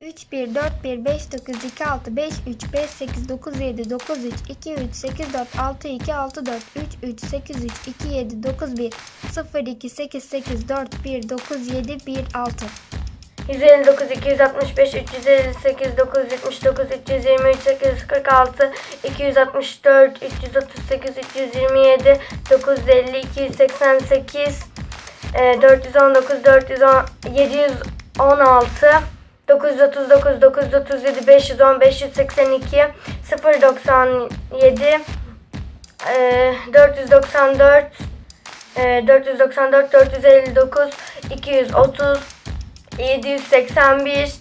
3 1 4 1 5 9 2 6 5 3 5 8 9 7 9 3 2 3 8 4 6 2 6 4 3 3 8 3 2 7 9 1 0 2 8 8 4 1 9 7 1 6 159, 265, 358, 979, 323, 846, 264, 338, 327, 950, 288, e, 419, 410, 716, 939, 937, 510, 582, 097, e, 494, e, 494, 459, 230, 781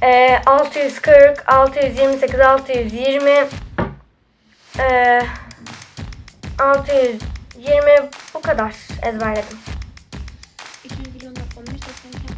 e, 640 628 620 e, 620 bu kadar ezberledim. 200 milyon 15, 92, 65, 35,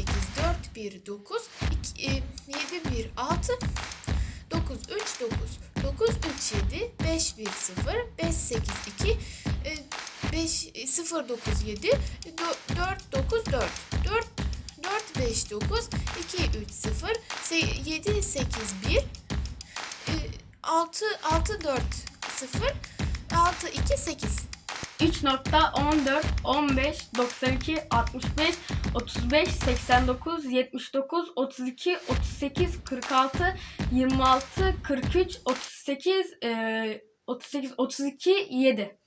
1 9 2, e, 7 1 6 9 3 9 9 3 7 5 1 0 5 8 2 e, 5 0 9 7 4 9 4 4 4 5 9 2 3 0 7 8 1 6 6 4 0 6 2 8 3.14, 15, 92, 65, 35, 89, 79, 32, 38, 46, 26, 43, 38, eee, 38, 32, 7.